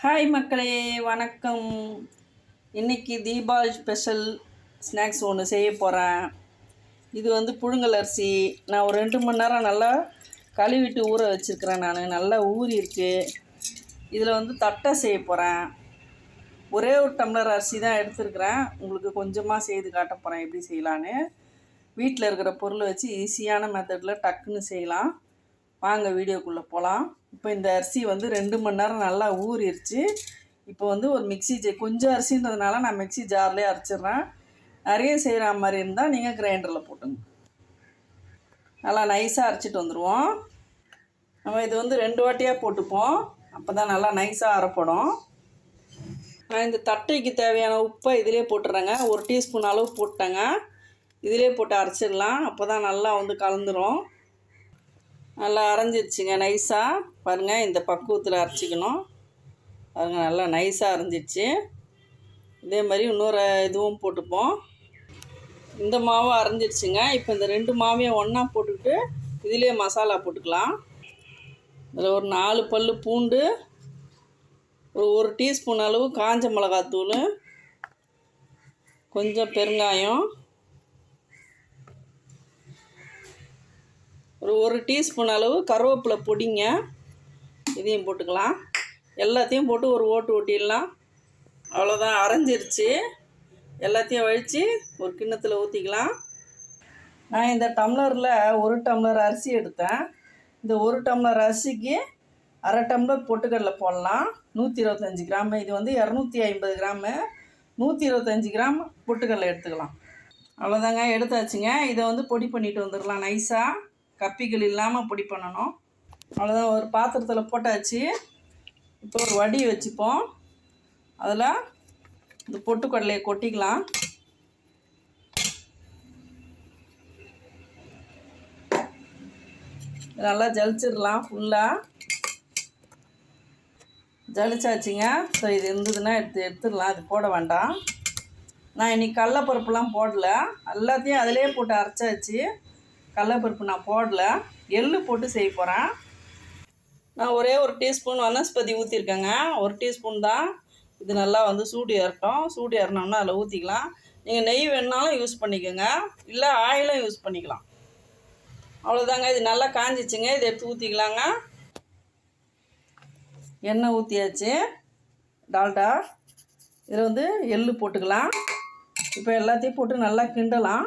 Hi மக்களே. வணக்கம். இன்னைக்கு தீபாவளி ஸ்பெஷல் ஸ்நாக்ஸ் ஒன்று செய்ய போகிறேன் இது வந்து புழுங்கல் அரிசி. நான் ஒரு ரெண்டு மணி நேரம் நல்லா கழுவிட்டு ஊற வச்சுருக்கிறேன் நான். நல்லா ஊறி இருக்குது இதில் வந்து தட்டை செய்ய போகிறேன் ஒரே ஒரு டம்ளர் அரிசி தான் எடுத்துருக்கிறேன். உங்களுக்கு கொஞ்சமாக செய்து காட்ட போகிறேன் எப்படி செய்யலான்னு. வீட்டில் இருக்கிற பொருளை வச்சு ஈஸியான மெத்தடில் டக்குன்னு செய்யலாம். வாங்க வீடியோக்குள்ளே போகலாம் இப்போ இந்த அரிசி வந்து ரெண்டு மணி நேரம் நல்லா ஊறிடுச்சு இப்போ வந்து ஒரு மிக்ஸி ஜே கொஞ்சம் அரிசின்றதுனால நான் மிக்ஸி ஜார்லேயே அரைச்சிடுறேன். நிறைய செய்கிற மாதிரி இருந்தால் நீங்கள் கிரைண்டரில் போட்டுங்க. நல்லா நைஸாக அரைச்சிட்டு வந்துடுவோம் நம்ம இது வந்து ரெண்டு வாட்டியாக போட்டுப்போம். அப்போ தான் நல்லா நைஸாக அரைப்படும். நான் இந்த தட்டைக்கு தேவையான உப்பை இதிலே போட்டுறேங்க. ஒரு டீஸ்பூன் அளவு போட்டேங்க. இதிலே போட்டு அரைச்சிடலாம். அப்போ தான் நல்லா வந்து கலந்துரும். நல்லா அரைஞ்சிருச்சுங்க நைஸாக பாருங்கள் இந்த பக்குவத்தில் அரைச்சிக்கணும். பாருங்கள் நல்லா நைஸாக அரைஞ்சிருச்சு. இதே மாதிரி இன்னொரு இதுவும் போட்டுப்போம். இந்த மாவும் அரைஞ்சிருச்சுங்க. இப்போ இந்த ரெண்டு மாவையும் ஒன்றா போட்டுக்கிட்டு இதிலே மசாலா போட்டுக்கலாம். இதில் ஒரு நாலு பல் பூண்டு ஒரு ஒரு டீஸ்பூன் அளவு காஞ்ச மிளகாத்தூள் கொஞ்சம் பெருங்காயம் ஒரு ஒரு டீஸ்பூன் அளவு கருவேப்பிலை பொடிங்க இதையும் போட்டுக்கலாம். எல்லாத்தையும் போட்டு ஒரு ஓட்டு ஓட்டிடலாம். அவ்வளோதான் அரைஞ்சிருச்சு. எல்லாத்தையும் வழித்து ஒரு கிண்ணத்தில் ஊற்றிக்கலாம் நான் இந்த டம்ளரில் ஒரு டம்ளர் அரிசி எடுத்தேன். இந்த ஒரு டம்ளர் அரிசிக்கு அரை டம்ளர் பொட்டுக்கடலை போடலாம். நூற்றி இருபத்தஞ்சி கிராம். இது வந்து இரநூத்தி ஐம்பது கிராமு. நூற்றி இருபத்தஞ்சி கிராம் பொட்டுக்கடலை எடுத்துக்கலாம். அவ்வளோதாங்க எடுத்தாச்சுங்க. இதை வந்து பொடி பண்ணிட்டு வந்துடலாம் நைஸாக கப்பிகள் இல்லாமல் பொடி பண்ணணும். அவ்வளோதான் ஒரு பாத்திரத்தில் போட்டாச்சு. இப்போ ஒரு வடி வச்சுப்போம். அதில் இந்த பொட்டுக்கடலையை கொட்டிக்கலாம். நல்லா ஜலிச்சிடலாம் ஃபுல்லாக ஜலிச்சாச்சுங்க. ஸோ இது இருந்ததுன்னா எடுத்து எடுத்துடலாம். அது போட வேண்டாம். நான் இன்னைக்கு கடலப்பருப்புலாம் போடல. எல்லாத்தையும் அதிலே போட்டு அரைச்சாச்சு. கடலப்பருப்பு நான் போடல. எள்ளு போட்டு செய்ய போகிறேன் நான் ஒரே ஒரு டீஸ்பூன் வனஸ்பதி ஊற்றிருக்கேங்க ஒரு டீஸ்பூன் தான். இது நல்லா வந்து சூடு ஏறட்டும். சூடு ஏறினோம்னா அதில் ஊற்றிக்கலாம் நீங்கள் நெய் வேணுனாலும் யூஸ் பண்ணிக்கோங்க. இல்லை ஆயிலும் யூஸ் பண்ணிக்கலாம். அவ்வளோதாங்க இது நல்லா காஞ்சிச்சுங்க. இதை எடுத்து ஊற்றிக்கலாங்க எண்ணெய் ஊற்றியாச்சு டால்டா. இதில் வந்து எள்ளு போட்டுக்கலாம். இப்போ எல்லாத்தையும் போட்டு நல்லா கிண்டலாம்.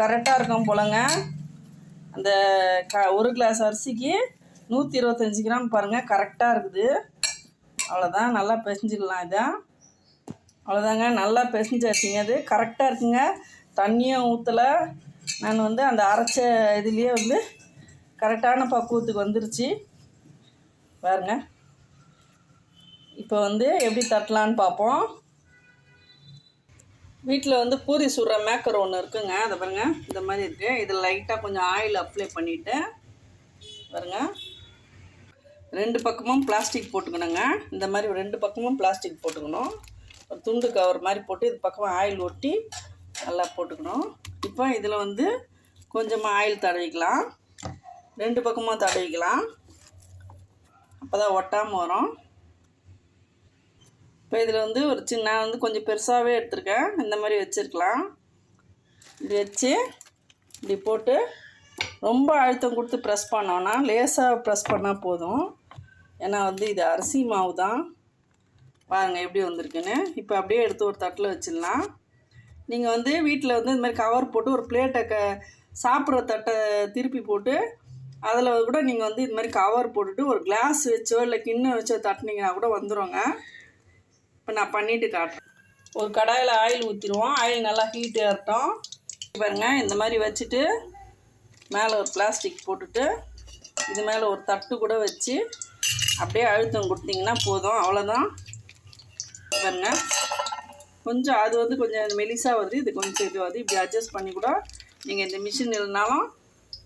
கரெக்டாக இருக்கும் போலங்க. அந்த க ஒரு கிளாஸ் அரிசிக்கு நூற்றி இருபத்தஞ்சி கிராம் பாருங்கள் கரெக்டாக இருக்குது. அவ்வளோதான் நல்லா பிசைஞ்சிக்கலாம் இதான் அவ்வளோதாங்க நல்லா பிசைஞ்சாச்சுங்க அது கரெக்டாக இருக்குங்க. தண்ணியும் ஊற்றலை நான் வந்து அந்த அரைச்ச இதுலேயே வந்து கரெக்டான பக்குவத்துக்கு வந்துருச்சு. பாருங்க. இப்போ வந்து எப்படி தட்டலான்னு பார்ப்போம். வீட்டில் வந்து பூரி சுடுற மேக்கர் ஒன்று இருக்குங்க. அதை பாருங்க. இந்த மாதிரி இருக்குது இதில் லைட்டாக கொஞ்சம் ஆயில் அப்ளை பண்ணிவிட்டு பாருங்க. ரெண்டு பக்கமும் பிளாஸ்டிக் போட்டுக்கணுங்க. இந்த மாதிரி ரெண்டு பக்கமும் பிளாஸ்டிக் போட்டுக்கணும். ஒரு துண்டு கவர் மாதிரி போட்டு இது பக்கமாக ஆயில் ஒட்டி நல்லா போட்டுக்கணும். இப்போ இதில் வந்து கொஞ்சமாக ஆயில் தடவிக்கலாம். ரெண்டு பக்கமும் தடவிக்கலாம். அப்போ தான் ஒட்டாமல் வரும். இப்போ இதில் வந்து ஒரு சின்ன நான் வந்து கொஞ்சம் பெருசாகவே எடுத்திருக்கேன். இந்த மாதிரி வச்சுருக்கலாம். இப்படி வச்சு இப்படி போட்டு ரொம்ப அழுத்தம் கொடுத்து ப்ரெஸ் பண்ணோன்னா லேசாக ப்ரெஸ் பண்ணால் போதும். ஏன்னா வந்து இது அரிசி மாவு தான். பாருங்கள் எப்படி வந்திருக்குன்னு. இப்போ அப்படியே எடுத்து ஒரு தட்டில் வச்சிடலாம். நீங்கள் வந்து வீட்டில் வந்து இந்த மாதிரி கவர் போட்டு ஒரு பிளேட்டை க சாப்பிட்ற தட்டை திருப்பி போட்டு அதில் கூட நீங்கள் வந்து இது மாதிரி கவர் போட்டுட்டு ஒரு கிளாஸ் வச்சோ இல்லை கிண்ணம் வச்சோ தட்டினீங்கன்னா கூட வந்துடுங்க இப்போ நான் பண்ணிவிட்டு காட்டுறேன். ஒரு கடாயில் ஆயில் ஊற்றிடுவோம் ஆயில் நல்லா ஹீட் ஏறட்டும் பாருங்க இந்த மாதிரி வச்சுட்டு மேலே ஒரு பிளாஸ்டிக் போட்டுட்டு இது மேலே ஒரு தட்டு கூட வச்சு அப்படியே அழுத்தம் கொடுத்தீங்கன்னா போதும். அவ்வளோதான் பாருங்க. கொஞ்சம் அது வந்து கொஞ்சம் மெலிசாக வருது. இது கொஞ்சம் இது வருது. இப்படி அட்ஜஸ்ட் பண்ணி கூட நீங்கள் இந்த மிஷின் இல்லைனாலும்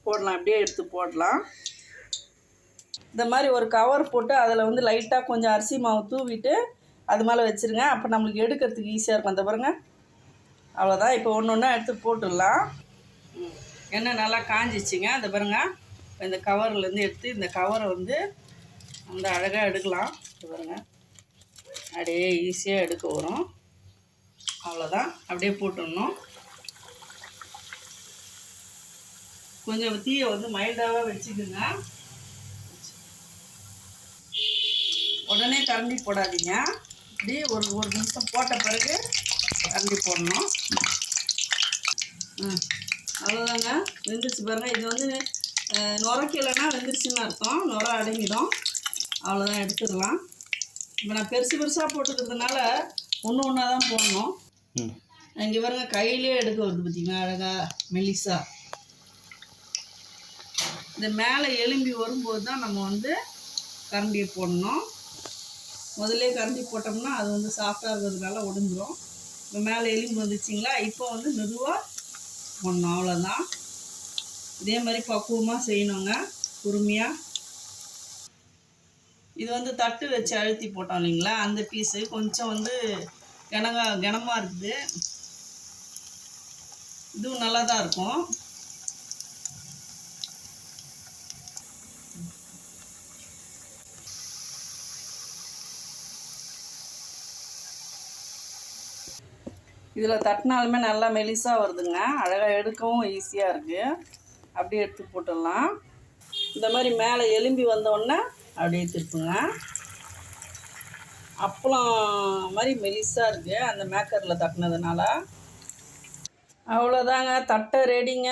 போடலாம். அப்படியே எடுத்து போடலாம். இந்த மாதிரி ஒரு கவர் போட்டு அதில் வந்து லைட்டாக கொஞ்சம் அரிசி மாவு தூவிட்டு அது மேலே வச்சுருங்க. அப்போ நம்மளுக்கு எடுக்கிறதுக்கு ஈஸியாக இருக்கும். அந்த பாருங்க. அவ்வளோதான் இப்போ ஒன்று ஒன்றா எடுத்து போட்டுடலாம். எண்ணெய் நல்லா காஞ்சிச்சுங்க. அந்த பாருங்க. இந்த கவர்லேருந்து எடுத்து இந்த கவரை வந்து அந்த அழகாக எடுக்கலாம். இது பாருங்க. அப்படியே ஈஸியாக எடுக்க வரும். அவ்வளோதான் அப்படியே போட்டுடணும். கொஞ்சம் தீயை வந்து மைல்டாகவே வச்சுக்கோங்க. உடனே கரண்டி போடாதீங்க. இப்படி ஒரு ஒரு நிமிஷம் போட்ட பிறகு கரண்டி போடணும். ம் அவ்வளோதாங்க வெந்துருச்சு பாருங்கள் இது வந்து நுரைக்கலைன்னா வெந்துருச்சுன்னு அர்த்தம். நுர அடங்கிடும். அவ்வளோதான் எடுத்துடலாம் இப்போ நான் பெருசு பெருசாக போட்டுக்கிறதுனால ஒன்று ஒன்றா தான் போடணும். இங்கே பாருங்க கையிலே எடுக்க வருது பார்த்தீங்களா அழகா மெலிசா இந்த மேலே எலும்பி வரும்போது தான் நம்ம வந்து கரண்டியை போடணும். முதல்ல கரண்டி போட்டோம்னா அது வந்து சாஃப்டாக இருக்கிறதுனால உடைஞ்சிரும். இப்போ மேலே எலும்பு வந்துச்சிங்களா? இப்போ வந்து மெதுவாக போடணும் அவ்வளோதான் இதே மாதிரி பக்குவமாக செய்யணுங்க. பொறுமையாக இது வந்து தட்டு வச்சு அழுத்தி போட்டோம் இல்லைங்களா? அந்த பீஸு கொஞ்சம் வந்து கனகா கனமாக இருக்குது. இதுவும் நல்லா தான் இருக்கும். இதில் தட்டினாலுமே நல்லா மெலிசாக வருதுங்க. அழகாக எடுக்கவும் ஈஸியாக இருக்குது அப்படியே எடுத்து போட்டுடலாம். இந்த மாதிரி மேலே எலும்பி வந்தோடனே அப்படியே திருப்புங்க. அப்பளம் மாதிரி மெலிசாக இருக்குது அந்த மேக்கரில் தட்டினதுனால. அவ்வளோதாங்க. தட்டை ரெடிங்க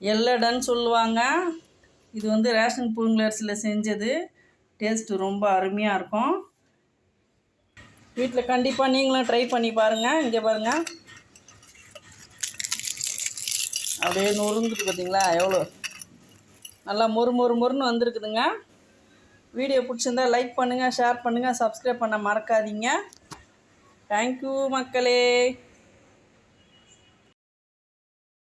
எல்லடன்னு சொல்லுவாங்க. இது வந்து ரேஷன் பூங்குலர்ஸில் செஞ்சது. டேஸ்ட்டு ரொம்ப அருமையாக இருக்கும். வீட்டில் கண்டிப்பாக நீங்களும் ட்ரை பண்ணி பாருங்கள் இங்கே பாருங்கள் அப்படியே நொறுங்குது பார்த்தீங்களா எவ்வளோ நல்லா மொறு மொறு மொறுன்னு வந்திருக்குதுங்க. வீடியோ பிடிச்சிருந்தா லைக் பண்ணுங்கள் ஷேர் பண்ணுங்கள் சப்ஸ்கிரைப் பண்ண மறக்காதீங்க. தேங்க்யூ மக்களே.